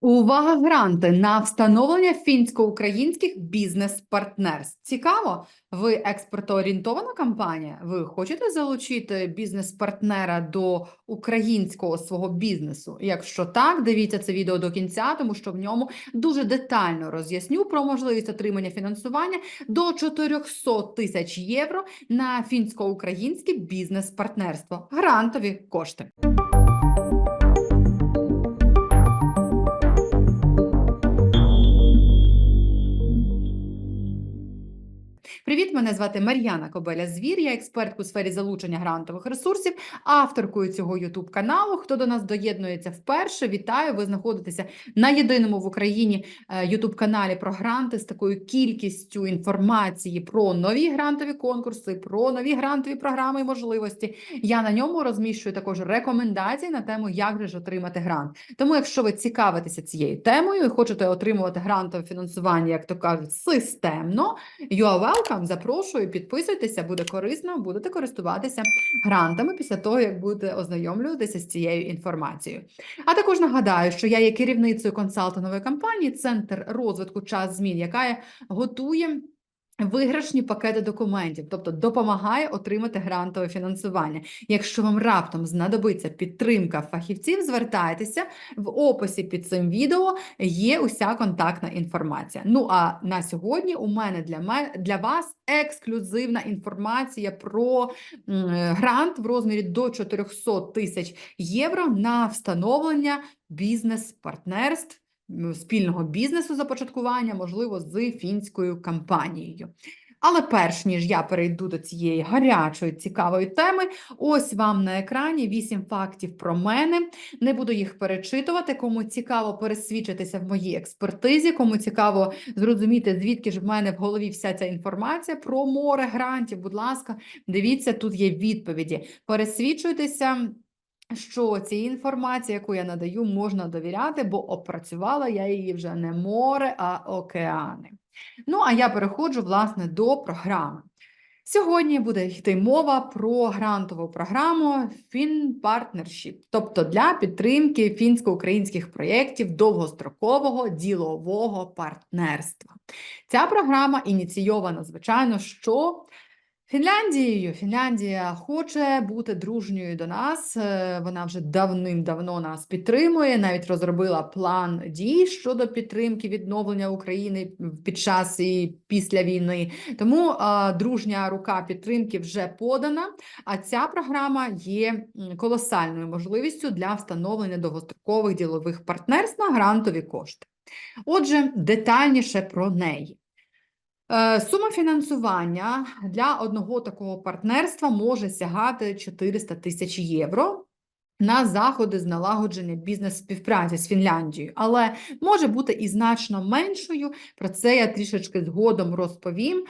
Увага, гранти на встановлення фінсько-українських бізнес-партнерств. Цікаво, ви експортоорієнтована компанія? Ви хочете залучити бізнес-партнера до українського свого бізнесу? Якщо так, дивіться це відео до кінця, тому що в ньому дуже детально роз'ясню про можливість отримання фінансування до 400 тисяч євро на фінсько-українське бізнес-партнерство. Грантові кошти. Привіт, мене звати Мар'яна Кобеля Звір. Я експерт у сфері залучення грантових ресурсів, авторкою цього youtube каналу. Хто до нас доєднується вперше, вітаю! Ви знаходитеся на єдиному в Україні youtube каналі про гранти з такою кількістю інформації про нові грантові конкурси, про нові грантові програми і можливості. Я на ньому розміщую також рекомендації на тему, як же ж отримати грант. Тому, якщо ви цікавитеся цією темою і хочете отримувати грантове фінансування, як то кажуть, системно, you are welcome, запрошую, підписуйтеся, буде корисно, будете користуватися грантами після того, як будете ознайомлюватися з цією інформацією. А також нагадаю, що я є керівницею консалтингової компанії Центр розвитку час змін, яка готує. Виграшні пакети документів, тобто допомагає отримати грантове фінансування. Якщо вам раптом знадобиться підтримка фахівців, звертайтеся в описі під цим відео є уся контактна інформація. Ну а на сьогодні у мене для мене для вас ексклюзивна інформація про грант в розмірі до 400 тисяч євро на встановлення бізнес-партнерств спільного бізнесу започаткування, можливо, з фінською компанією. Але перш ніж я перейду до цієї гарячої цікавої теми, ось вам на екрані вісім фактів про мене. Не буду їх перечитувати. Кому цікаво пересвідчитися в моїй експертизі, кому цікаво зрозуміти, звідки ж в мене в голові вся ця інформація про море грантів. Будь ласка, дивіться, тут є відповіді. Пересвідчуйтеся що цій інформації, яку я надаю, можна довіряти, бо опрацювала я її вже не море, а океани. Ну, а я переходжу, власне, до програми. Сьогодні буде йти мова про грантову програму FinPartnership, тобто для підтримки фінсько-українських проєктів довгострокового ділового партнерства. Ця програма ініційована, звичайно, що Фінляндією. Фінляндія хоче бути дружньою до нас. е, Вона вже давним-давно нас підтримує. Навіть розробила план дій щодо підтримки відновлення України під час і після війни. Тому е, дружня рука підтримки вже подана. А ця програма є колосальною можливістю для встановлення довгострокових ділових партнерств на грантові кошти. Отже, детальніше про неї. Е, Сума фінансування для одного такого партнерства може сягати 400 тисяч євро на заходи з налагодження бізнес-співпраці з Фінляндією, але може бути і значно меншою. Про це я трішечки згодом розповім,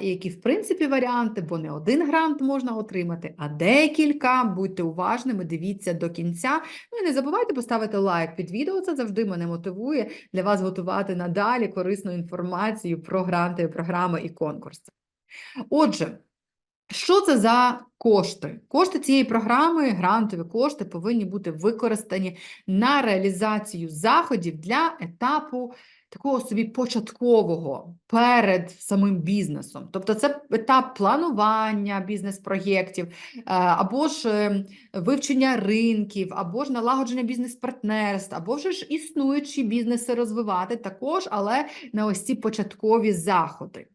які в принципі варіанти, бо не один грант можна отримати, а декілька. Будьте уважними, дивіться до кінця. Ну і не забувайте поставити лайк під відео. Це завжди мене мотивує для вас готувати надалі корисну інформацію про гранти, програми і конкурси. Отже. Що це за кошти? Кошти цієї програми, грантові кошти, повинні бути використані на реалізацію заходів для етапу такого собі початкового перед самим бізнесом. Тобто це етап планування бізнес-проєктів, е, або ж е, вивчення ринків, або ж налагодження бізнес-партнерств, або ж існуючі бізнеси розвивати також, але на ось ці початкові заходи.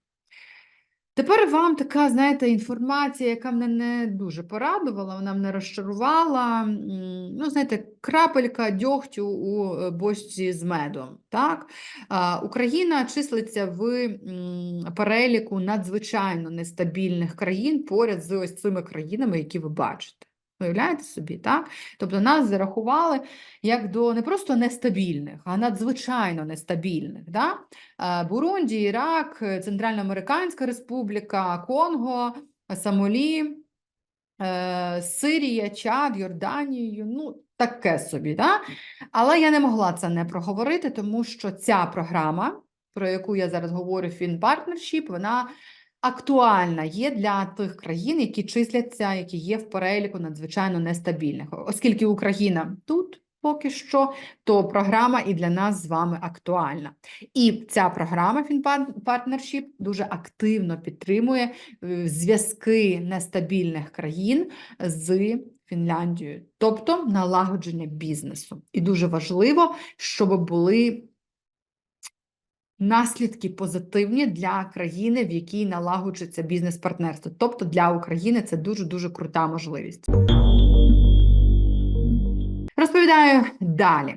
Тепер вам така, знаєте, інформація, яка мене не дуже порадувала, вона мене розчарувала. Ну, знаєте, крапелька дьогтю у е, бочці з медом. Так? Україна числиться в переліку надзвичайно нестабільних країн поряд з ось цими країнами, які ви бачите. Уявляєте собі, так? Тобто нас зарахували як до не просто нестабільних, а надзвичайно нестабільних. Да? Е, Бурунді, Ірак, Центральноамериканська Республіка, Конго, Сомалі, е, Сирія, Чад, Йорданію, ну таке собі. Да? Але я не могла це не проговорити, тому що ця програма, про яку я зараз говорю, FinPartnership, вона актуальна є для тих країн, які числяться, які є в переліку надзвичайно нестабільних. Оскільки Україна тут, поки що, то програма і для нас з вами актуальна. І ця програма FinPartnership дуже активно підтримує е, зв'язки нестабільних країн з Фінляндією, тобто налагодження бізнесу. І дуже важливо, щоб були наслідки позитивні для країни, в якій налагоджується бізнес-партнерство. Тобто для України це дуже дуже крута можливість. Розповідаю далі.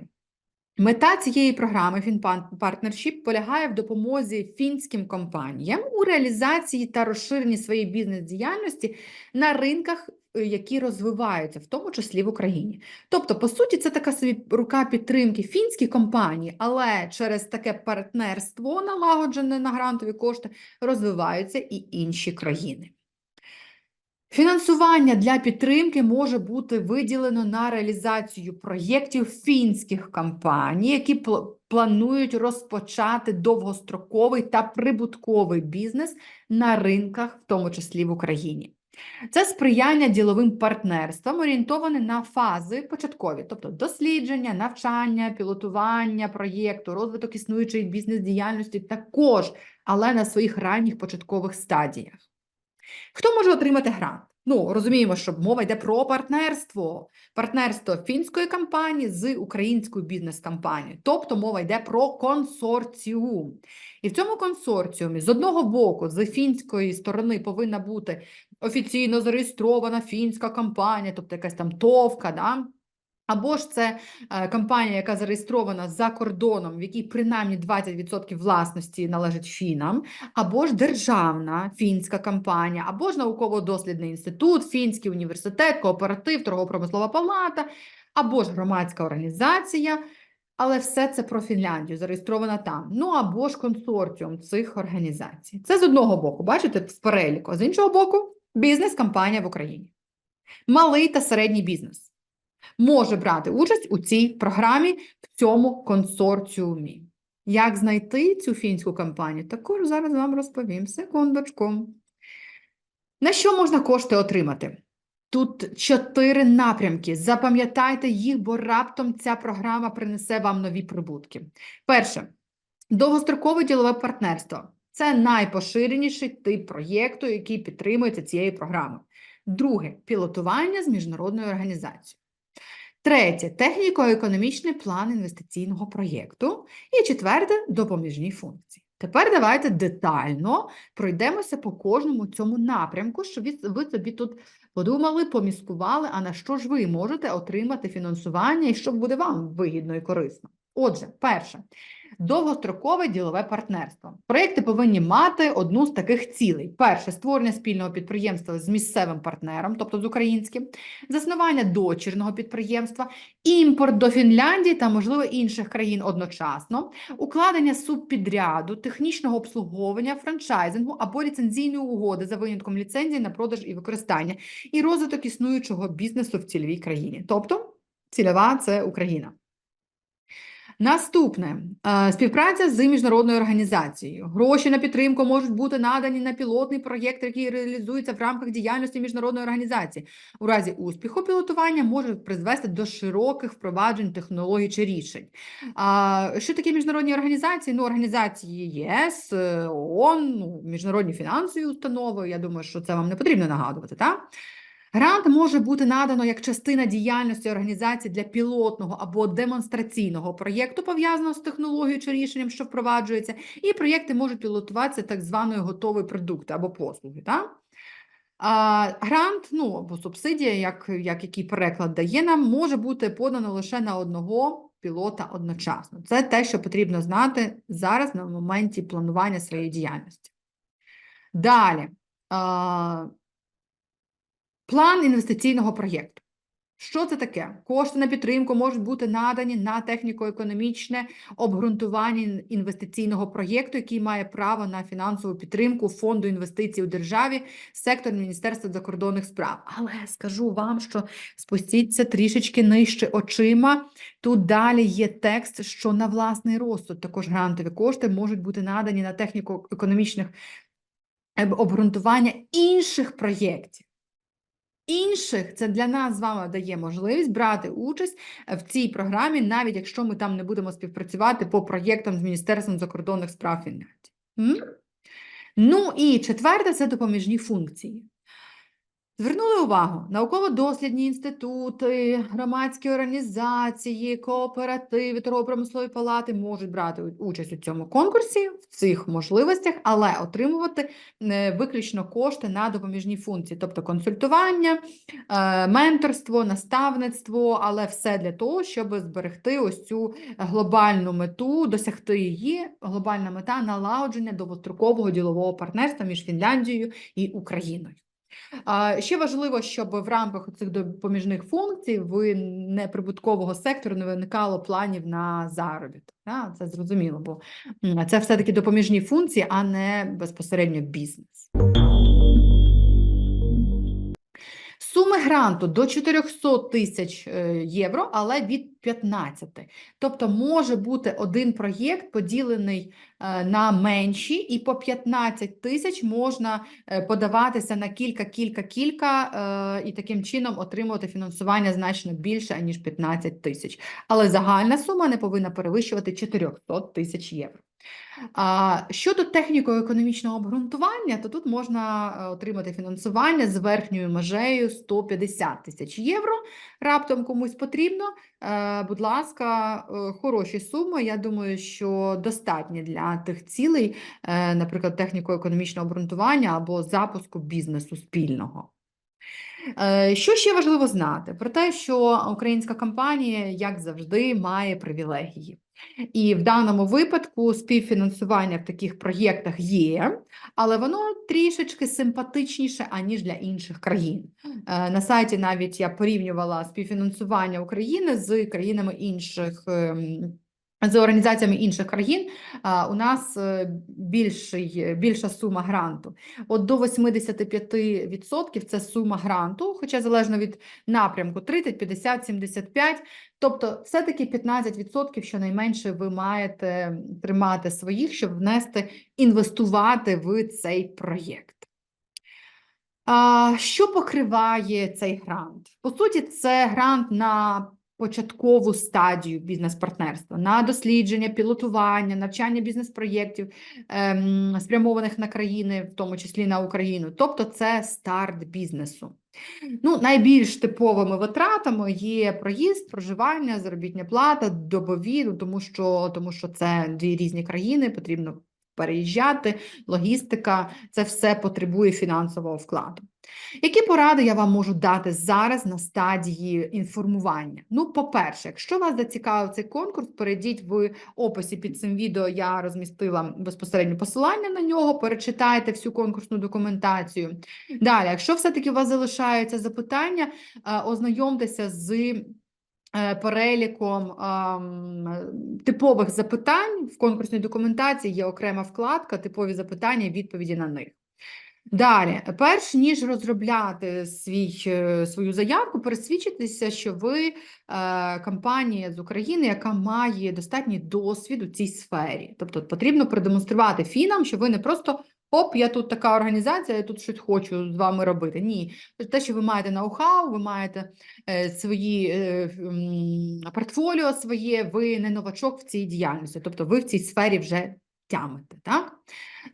Мета цієї програми FinPartnership полягає в допомозі фінським компаніям у реалізації та розширенні своєї бізнес-діяльності на ринках, які розвиваються, в тому числі в Україні. Тобто, по суті, це така собі рука підтримки фінські компанії, але через таке партнерство, налагоджене на грантові кошти, розвиваються і інші країни. Фінансування для підтримки може бути виділено на реалізацію проєктів фінських компаній, які планують розпочати довгостроковий та прибутковий бізнес на ринках, в тому числі в Україні. Це сприяння діловим партнерствам, орієнтоване на фази початкові, тобто дослідження, навчання, пілотування проєкту, розвиток існуючої бізнес-діяльності також, але на своїх ранніх початкових стадіях. Хто може отримати грант? Ну, розуміємо, що мова йде про партнерство, партнерство фінської компанії з українською бізнес-компанією, тобто мова йде про консорціум. І в цьому консорціумі з одного боку, з фінської сторони, повинна бути офіційно зареєстрована фінська компанія, тобто якась там товка. да? Або ж це е, компанія, яка зареєстрована за кордоном, в якій принаймні 20% власності належить фінам, або ж державна фінська компанія, або ж науково-дослідний інститут, фінський університет, кооператив, торгово-промислова палата, або ж громадська організація. Але все це про Фінляндію, зареєстрована там. Ну або ж консорціум цих організацій. Це з одного боку, бачите, в переліку, з іншого боку, бізнес-компанія в Україні. Малий та середній бізнес може брати участь у цій програмі в цьому консорціумі. Як знайти цю фінську компанію? Також зараз вам розповім. Секундочку. На що можна кошти отримати? Тут чотири напрямки. Запам'ятайте їх, бо раптом ця програма принесе вам нові прибутки. Перше, довгострокове ділове партнерство. Це найпоширеніший тип проєкту, який підтримується цією програмою. Друге пілотування з міжнародною організацією. Третє техніко-економічний план інвестиційного проєкту. І четверте допоміжні функції. Тепер давайте детально пройдемося по кожному цьому напрямку, щоб ви собі тут подумали, поміскували, а на що ж ви можете отримати фінансування і що буде вам вигідно і корисно. Отже, перше, довгострокове ділове партнерство. Проєкти повинні мати одну з таких цілей: перше створення спільного підприємства з місцевим партнером, тобто з українським, заснування дочірного підприємства, імпорт до Фінляндії та, можливо, інших країн одночасно, укладення субпідряду, технічного обслуговування, франчайзингу або ліцензійної угоди за винятком ліцензії на продаж і використання, і розвиток існуючого бізнесу в цільовій країні. Тобто цільова це Україна. Наступне е, співпраця з міжнародною організацією. Гроші на підтримку можуть бути надані на пілотний проєкт, який реалізується в рамках діяльності міжнародної організації. У разі успіху пілотування може призвести до широких впроваджень технологій чи рішень. А що таке міжнародні організації? Ну, організації ЄС, ООН, ну, міжнародні фінансові установи. Я думаю, що це вам не потрібно нагадувати, так? Грант може бути надано як частина діяльності організації для пілотного або демонстраційного проєкту, пов'язаного з технологією чи рішенням, що впроваджується, і проєкти можуть пілотуватися так званою готовою продукти або послуги. Так? А, Грант, ну або субсидія, як як який переклад дає нам, може бути подано лише на одного пілота одночасно. Це те, що потрібно знати зараз на моменті планування своєї діяльності. Далі. А, План інвестиційного проєкту. Що це таке? Кошти на підтримку можуть бути надані на техніко-економічне обґрунтування інвестиційного проєкту, який має право на фінансову підтримку фонду інвестицій у державі, сектор Міністерства закордонних справ. Але скажу вам, що спустіться трішечки нижче очима. Тут далі є текст, що на власний розсуд також грантові кошти можуть бути надані на техніко-економічних обґрунтування інших проєктів. Інших це для нас з вами дає можливість брати участь в цій програмі, навіть якщо ми там не будемо співпрацювати по проєктам з Міністерством закордонних справ Фінляндії. Ну і четверте це допоміжні функції. Звернули увагу, науково-дослідні інститути, громадські організації, кооперативи, торгово-промислові палати можуть брати участь у цьому конкурсі в цих можливостях, але отримувати е, виключно кошти на допоміжні функції, тобто консультування, е, менторство, наставництво, але все для того, щоб зберегти ось цю глобальну мету, досягти її. Глобальна мета налагодження довгострокового ділового партнерства між Фінляндією і Україною. Ще важливо, щоб в рамках цих допоміжних функцій в неприбуткового сектору не виникало планів на заробіток. Це зрозуміло, бо це все-таки допоміжні функції, а не безпосередньо бізнес. Суми гранту до 400 тисяч е, євро, але від 15. Тобто може бути один проєкт поділений е, на менші, і по 15 тисяч можна е, подаватися на кілька, кілька, кілька, і таким чином отримувати фінансування значно більше, ніж 15 тисяч. Але загальна сума не повинна перевищувати 400 тисяч євро. Щодо техніко-економічного обґрунтування, то тут можна е, отримати фінансування з верхньою межею 150 тисяч євро. Раптом комусь потрібно. Е, Будь ласка, е, хороші суми. Я думаю, що достатні для тих цілей, наприклад, техніко-економічного обґрунтування або запуску бізнесу спільного. Що ще важливо знати? Про те, що українська компанія, як завжди, має привілегії. І в даному випадку співфінансування в таких проєктах є, але воно трішечки симпатичніше, аніж для інших країн. Е, На сайті навіть я порівнювала співфінансування України з країнами інших. ем, З організаціями інших країн у нас е, більший, більша сума гранту. От до 85% це сума гранту, хоча залежно від напрямку 30, 50, 75. Тобто, все-таки 15% щонайменше ви маєте тримати своїх, щоб внести, інвестувати в цей проєкт. Що покриває цей грант? По суті, це грант на початкову стадію бізнес-партнерства, на дослідження, пілотування, навчання бізнес-проєктів, ем, спрямованих на країни, в тому числі на Україну. Тобто, це старт бізнесу. Ну, найбільш типовими витратами є проїзд, проживання, заробітня плата, добові, ну, тому що, тому що це дві різні країни, потрібно переїжджати, логістика, це все потребує фінансового вкладу. Які поради я вам можу дати зараз на стадії інформування? Ну, по-перше, якщо вас зацікавив цей конкурс, перейдіть в описі під цим відео, я розмістила безпосередньо посилання на нього, перечитайте всю конкурсну документацію. Далі, якщо все-таки у вас залишаються запитання, е, ознайомтеся з е, переліком ам, типових запитань в конкурсній документації є окрема вкладка, типові запитання і відповіді на них. Далі, перш ніж розробляти свій, е, свою заявку, пересвідчитися, що ви е, компанія з України, яка має достатній досвід у цій сфері. Тобто потрібно продемонструвати фінам, що ви не просто оп, я тут така організація, я тут щось хочу з вами робити. Ні, те, що ви маєте ноу-хау, ви маєте е, свої портфоліо своє, ви не новачок в цій діяльності, тобто ви в цій сфері вже тямите. Так?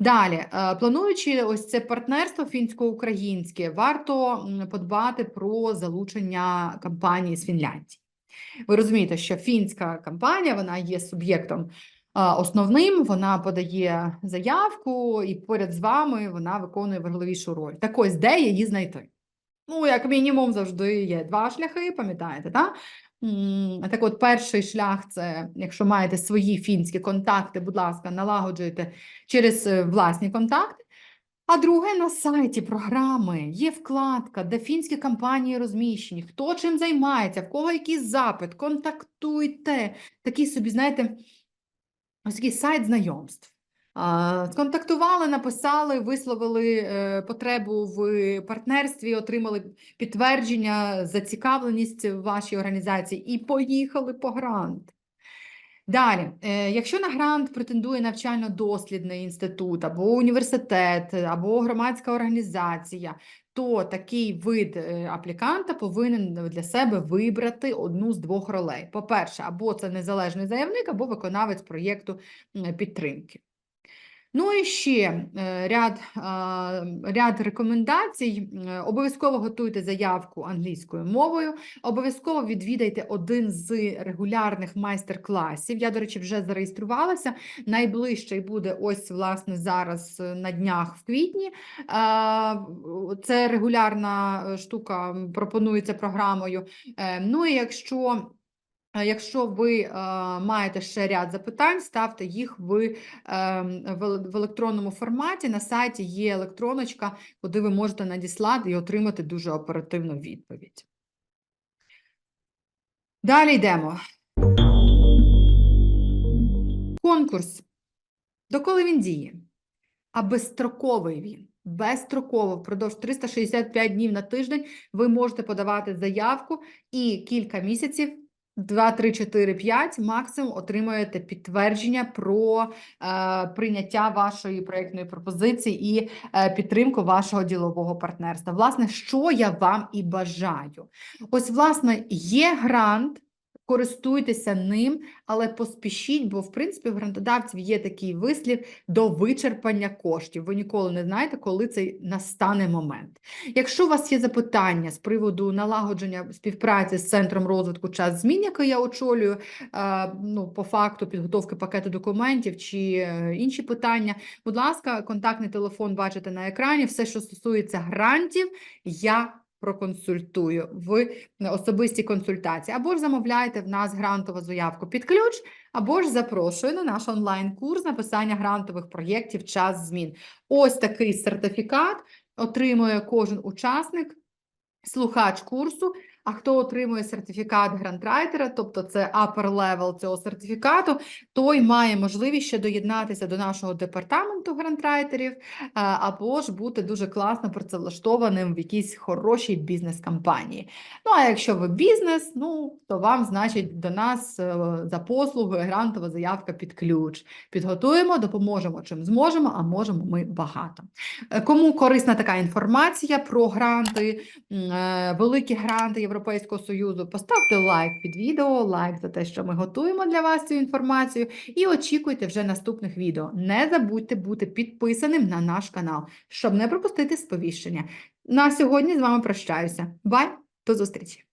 Далі, е, плануючи ось це партнерство фінсько-українське, варто подбати про залучення компанії з Фінляндії. Ви розумієте, що фінська компанія вона є суб'єктом основним, вона подає заявку, і поряд з вами вона виконує важливішу роль. Так ось, де її знайти? Ну, як мінімум, завжди є два шляхи, пам'ятаєте, так? Так от, перший шлях це, якщо маєте свої фінські контакти, будь ласка, налагоджуйте через е, власні контакти. А друге, на сайті програми є вкладка, де фінські компанії розміщені, хто чим займається, в кого який запит, контактуйте. Такий собі, знаєте, ось такий сайт знайомств. Сконтактували, написали, висловили е, потребу в партнерстві, отримали підтвердження, зацікавленість в вашій організації і поїхали по грант. Далі, е, якщо на грант претендує навчально-дослідний інститут або університет, або громадська організація, то такий вид е, апліканта повинен для себе вибрати одну з двох ролей. По-перше, або це незалежний заявник, або виконавець проєкту підтримки. Ну і ще е, ряд, ряд рекомендацій. Е, Обов'язково готуйте заявку англійською мовою, обов'язково відвідайте один з регулярних майстер-класів. Я, до речі, вже зареєструвалася. Найближчий буде ось, власне, зараз е, на днях в квітні. Це регулярна е, штука, пропонується програмою. Е, Ну і якщо Е, Якщо ви е, маєте ще ряд запитань, ставте їх в, е, в електронному форматі. На сайті є електроночка, куди ви можете надіслати і отримати дуже оперативну відповідь. Далі йдемо. Конкурс. Доколи він діє? А безстроковий він. Безстроково впродовж 365 днів на тиждень ви можете подавати заявку і кілька місяців 2, 3, 4, 5 максимум отримуєте підтвердження про е, прийняття вашої проєктної пропозиції і е, підтримку вашого ділового партнерства. Власне, що я вам і бажаю. Ось, власне, є грант. Користуйтеся ним, але поспішіть, бо в принципі в грантодавців є такий вислів до вичерпання коштів. Ви ніколи не знаєте, коли цей настане момент. Якщо у вас є запитання з приводу налагодження співпраці з центром розвитку час змін, який я очолюю, е, ну по факту підготовки пакету документів чи е, інші питання, будь ласка, контактний телефон бачите на екрані. Все, що стосується грантів, я проконсультую в особистій консультації. Або ж замовляєте в нас грантову заявку під ключ, або ж запрошую на наш онлайн-курс написання грантових проєктів час змін. Ось такий сертифікат отримує кожен учасник, слухач курсу. А хто отримує сертифікат грантрайтера, тобто це upper level цього сертифікату, той має можливість ще доєднатися до нашого департаменту грантрайтерів, або ж бути дуже класно працевлаштованим в якійсь хорошій бізнес-кампанії. Ну, а якщо ви бізнес, ну, то вам, значить, до нас е, за послугою грантова заявка під ключ. Підготуємо, допоможемо чим зможемо, а можемо ми багато. Е, Кому корисна така інформація про гранти, е, великі гранти Європейського Союзу, поставте лайк під відео, лайк за те, що ми готуємо для вас цю інформацію, і очікуйте вже наступних відео. Не забудьте бути підписаним на наш канал, щоб не пропустити сповіщення. На сьогодні з вами прощаюся. Бай, до зустрічі!